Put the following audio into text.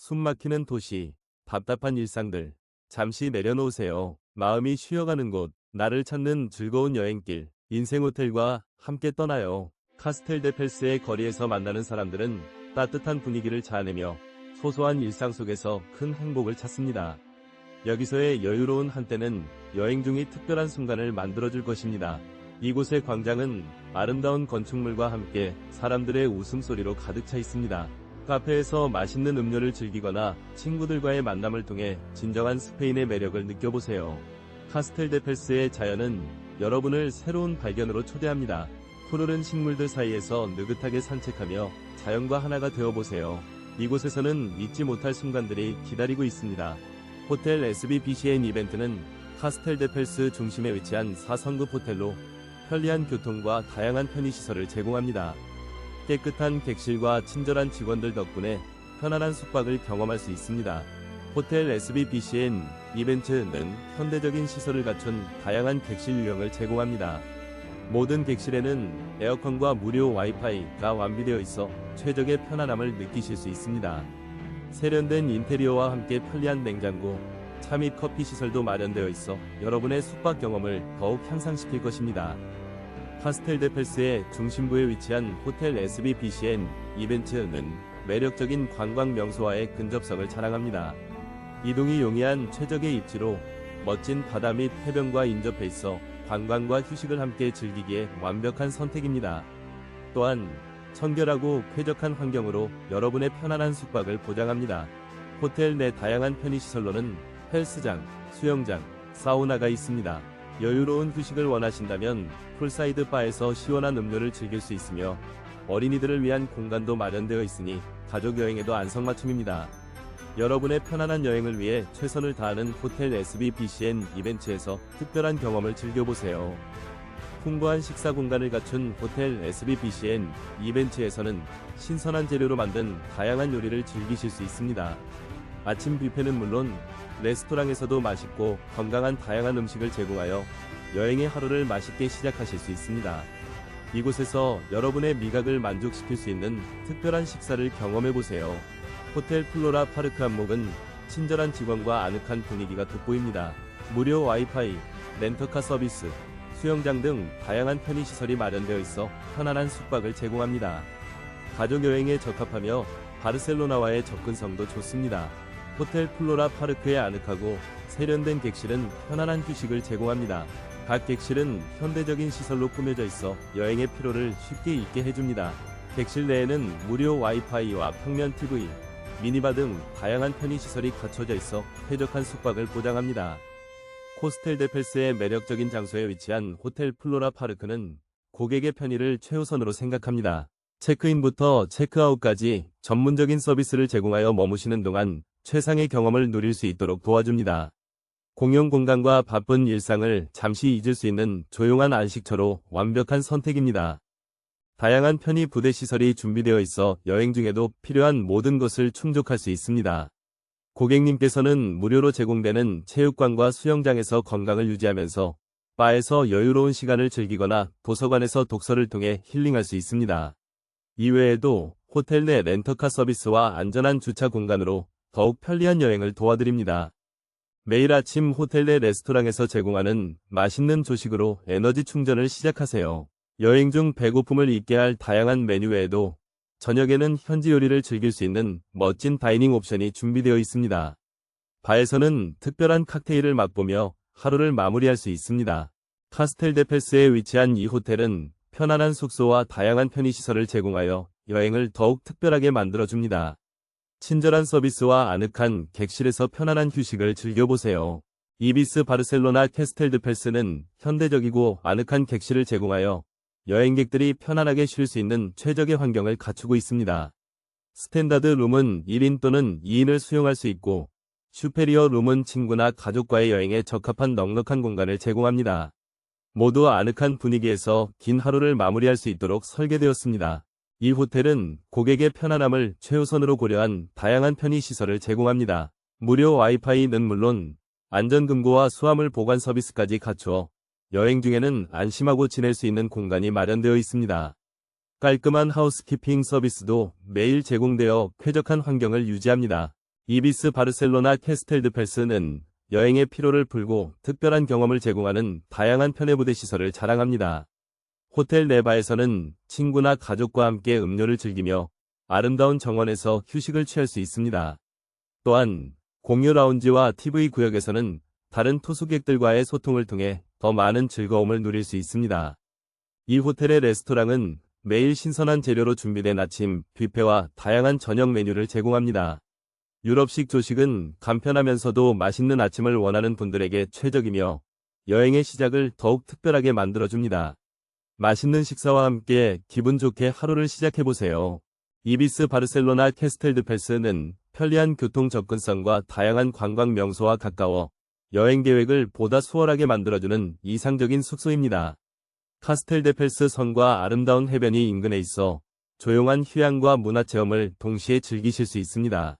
숨막히는 도시, 답답한 일상들. 잠시 내려놓으세요. 마음이 쉬어가는 곳, 나를 찾는 즐거운 여행길, 인생 호텔과 함께 떠나요. 카스텔 데펠스의 거리에서 만나는 사람들은 따뜻한 분위기를 자아내며 소소한 일상 속에서 큰 행복을 찾습니다. 여기서의 여유로운 한때는 여행 중이 특별한 순간을 만들어줄 것입니다. 이곳의 광장은 아름다운 건축물과 함께 사람들의 웃음소리로 가득 차 있습니다. 카페에서 맛있는 음료를 즐기거나 친구들과의 만남을 통해 진정한 스페인의 매력을 느껴보세요. 카스텔데펠스의 자연은 여러분을 새로운 발견으로 초대합니다. 푸르른 식물들 사이에서 느긋하게 산책하며 자연과 하나가 되어보세요. 이곳에서는 잊지 못할 순간들이 기다리고 있습니다. 호텔 SBBCN 이벤트는 카스텔데펠스 중심에 위치한 4성급 호텔로 편리한 교통과 다양한 편의시설을 제공합니다. 깨끗한 객실과 친절한 직원들 덕분에 편안한 숙박을 경험할 수 있습니다. 호텔 SBBCN 이벤트는 현대적인 시설을 갖춘 다양한 객실 유형을 제공합니다. 모든 객실에는 에어컨과 무료 와이파이가 완비되어 있어 최적의 편안함을 느끼실 수 있습니다. 세련된 인테리어와 함께 편리한 냉장고, 차 및 커피 시설도 마련되어 있어 여러분의 숙박 경험을 더욱 향상시킬 것입니다. 파스텔데펠스의 중심부에 위치한 호텔 SBBCN 이벤트는 매력적인 관광 명소와의 근접성을 자랑합니다. 이동이 용이한 최적의 입지로 멋진 바다 및 해변과 인접해 있어 관광과 휴식을 함께 즐기기에 완벽한 선택입니다. 또한 청결하고 쾌적한 환경으로 여러분의 편안한 숙박을 보장합니다. 호텔 내 다양한 편의시설로는 헬스장, 수영장, 사우나가 있습니다. 여유로운 휴식을 원하신다면 풀사이드 바에서 시원한 음료를 즐길 수 있으며 어린이들을 위한 공간도 마련되어 있으니 가족 여행에도 안성맞춤입니다. 여러분의 편안한 여행을 위해 최선을 다하는 호텔 SBBCN 이벤트에서 특별한 경험을 즐겨보세요. 풍부한 식사 공간을 갖춘 호텔 SBBCN 이벤트에서는 신선한 재료로 만든 다양한 요리를 즐기실 수 있습니다. 아침 뷔페는 물론 레스토랑에서도 맛있고 건강한 다양한 음식을 제공하여 여행의 하루를 맛있게 시작하실 수 있습니다. 이곳에서 여러분의 미각을 만족시킬 수 있는 특별한 식사를 경험해 보세요. 호텔 플로라 파르크 한목은 친절한 직원과 아늑한 분위기가 돋보입니다. 무료 와이파이, 렌터카 서비스, 수영장 등 다양한 편의시설이 마련되어 있어 편안한 숙박을 제공합니다. 가족 여행에 적합하며 바르셀로나와의 접근성도 좋습니다. 호텔 플로라 파르크의 아늑하고 세련된 객실은 편안한 휴식을 제공합니다. 각 객실은 현대적인 시설로 꾸며져 있어 여행의 피로를 쉽게 잊게 해줍니다. 객실 내에는 무료 와이파이와 평면 TV, 미니바 등 다양한 편의시설이 갖춰져 있어 쾌적한 숙박을 보장합니다. 코스텔 데펠스의 매력적인 장소에 위치한 호텔 플로라 파르크는 고객의 편의를 최우선으로 생각합니다. 체크인부터 체크아웃까지 전문적인 서비스를 제공하여 머무시는 동안 최상의 경험을 누릴 수 있도록 도와줍니다. 공용 공간과 바쁜 일상을 잠시 잊을 수 있는 조용한 안식처로 완벽한 선택입니다. 다양한 편의 부대 시설이 준비되어 있어 여행 중에도 필요한 모든 것을 충족할 수 있습니다. 고객님께서는 무료로 제공되는 체육관과 수영장에서 건강을 유지하면서 바에서 여유로운 시간을 즐기거나 도서관에서 독서를 통해 힐링할 수 있습니다. 이외에도 호텔 내 렌터카 서비스와 안전한 주차 공간으로 더욱 편리한 여행을 도와드립니다. 매일 아침 호텔 내 레스토랑에서 제공하는 맛있는 조식으로 에너지 충전을 시작하세요. 여행 중 배고픔을 잊게 할 다양한 메뉴 외에도 저녁에는 현지 요리를 즐길 수 있는 멋진 다이닝 옵션이 준비되어 있습니다. 바에서는 특별한 칵테일을 맛보며 하루를 마무리할 수 있습니다. 카스텔데펠스에 위치한 이 호텔은 편안한 숙소와 다양한 편의시설을 제공하여 여행을 더욱 특별하게 만들어줍니다. 친절한 서비스와 아늑한 객실에서 편안한 휴식을 즐겨보세요. 이비스 바르셀로나 캐스텔드펠스는 현대적이고 아늑한 객실을 제공하여 여행객들이 편안하게 쉴 수 있는 최적의 환경을 갖추고 있습니다. 스탠다드 룸은 1인 또는 2인을 수용할 수 있고 슈페리어 룸은 친구나 가족과의 여행에 적합한 넉넉한 공간을 제공합니다. 모두 아늑한 분위기에서 긴 하루를 마무리할 수 있도록 설계되었습니다. 이 호텔은 고객의 편안함을 최우선으로 고려한 다양한 편의시설을 제공합니다. 무료 와이파이는 물론 안전금고와 수화물 보관 서비스까지 갖추어 여행 중에는 안심하고 지낼 수 있는 공간이 마련되어 있습니다. 깔끔한 하우스키핑 서비스도 매일 제공되어 쾌적한 환경을 유지합니다. 이비스 바르셀로나 캐스텔드펠스는 여행의 피로를 풀고 특별한 경험을 제공하는 다양한 편의부대 시설을 자랑합니다. 호텔 네바에서는 친구나 가족과 함께 음료를 즐기며 아름다운 정원에서 휴식을 취할 수 있습니다. 또한 공유 라운지와 TV 구역에서는 다른 투숙객들과의 소통을 통해 더 많은 즐거움을 누릴 수 있습니다. 이 호텔의 레스토랑은 매일 신선한 재료로 준비된 아침 뷔페와 다양한 저녁 메뉴를 제공합니다. 유럽식 조식은 간편하면서도 맛있는 아침을 원하는 분들에게 최적이며 여행의 시작을 더욱 특별하게 만들어줍니다. 맛있는 식사와 함께 기분 좋게 하루를 시작해보세요. 이비스 바르셀로나 캐스텔드펠스는 편리한 교통 접근성과 다양한 관광 명소와 가까워 여행 계획을 보다 수월하게 만들어주는 이상적인 숙소입니다. 카스텔데펠스 성과 아름다운 해변이 인근에 있어 조용한 휴양과 문화 체험을 동시에 즐기실 수 있습니다.